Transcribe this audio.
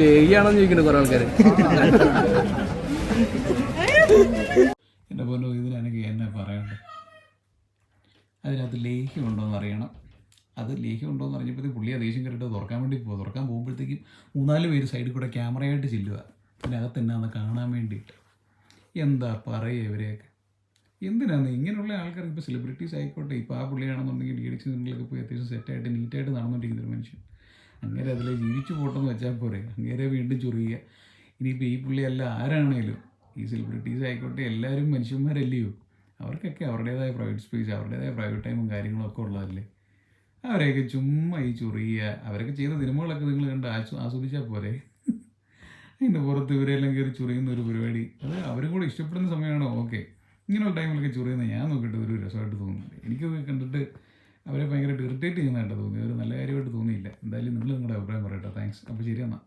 ലേഹിയാണെന്ന് ചോദിക്കുന്നു കുറെ ആൾക്കാര്. എന്നെ പോലെ ഇതിനെനിക്ക് എന്നെ പറയണ്ട? അതിനകത്ത് ലേഹ്യം ഉണ്ടോ എന്ന് അറിയണം. അത് ലേഹ്യം ഉണ്ടോ എന്ന് അറിഞ്ഞപ്പോഴത്തേക്ക് പുള്ളിയെ ദേഷ്യം കയറിയിട്ട് തുറക്കാൻ വേണ്ടി പോകുക തുറക്കാൻ പോകുമ്പോഴത്തേക്കും മൂന്നാൽ പേര് സൈഡിൽ കൂടെ ക്യാമറയായിട്ട് ചെല്ലുക. ഇതിനകത്ത് എന്നാന്ന് കാണാൻ വേണ്ടിയിട്ട്. എന്താ പറയുക ഇവരെയൊക്കെ? എന്തിനാണ് ഇങ്ങനെയുള്ള ആൾക്കാർ ഇപ്പോൾ സെലിബ്രിറ്റീസ് ആയിക്കോട്ടെ. ഇപ്പോൾ ആ പുള്ളിയാണെന്നുണ്ടെങ്കിൽ ഡി നിങ്ങളൊക്കെ പോയി അത്യാവശ്യം സെറ്റായിട്ട് നീറ്റായിട്ട് നടന്നുകൊണ്ടിരിക്കുന്ന ഒരു മനുഷ്യൻ. അങ്ങനെ അതിൽ ജീവിച്ചു പോട്ടെന്ന് വെച്ചാൽ പോരെ. അങ്ങേരെ വീണ്ടും ചൊറിയുക. ഇനിയിപ്പോൾ ഈ പുള്ളിയല്ല ആരാണേലും ഈ സെലിബ്രിറ്റീസ് ആയിക്കോട്ടെ എല്ലാവരും മനുഷ്യന്മാരല്ലയോ? അവർക്കൊക്കെ അവരുടേതായ പ്രൈവറ്റ് സ്പേസ് അവരുടേതായ പ്രൈവറ്റ് ടൈമും കാര്യങ്ങളും ഒക്കെ ഉള്ളതല്ലേ? അവരെയൊക്കെ ചുമ്മാ ഈ ചൊറിയുക. അവരൊക്കെ ചെയ്ത സിനിമകളൊക്കെ നിങ്ങൾ കണ്ട് ആസ്വ ആസ്വദിച്ചാൽ പോരെ. അതിന്റെ പുറത്ത് ഇവരെല്ലാം കയറി ചൊറിയുന്ന ഒരു പരിപാടി. അത് അവരും കൂടെ ഇഷ്ടപ്പെടുന്ന സമയമാണോ? ഓക്കെ. ഇങ്ങനെയുള്ള ടൈമിലൊക്കെ ചൊറിയുന്നത് ഞാൻ നോക്കിയിട്ട് ഒരു രസമായിട്ട് തോന്നുന്നുണ്ട്. എനിക്കത് കണ്ടിട്ട് അവരെ ഭയങ്കരമായിട്ട് ഇറിറ്റേറ്റ് ചെയ്യുന്നതായിട്ട് തോന്നി അവർ നല്ല താങ്ക്സ് അപ്പോൾ ശരി എന്നാൽ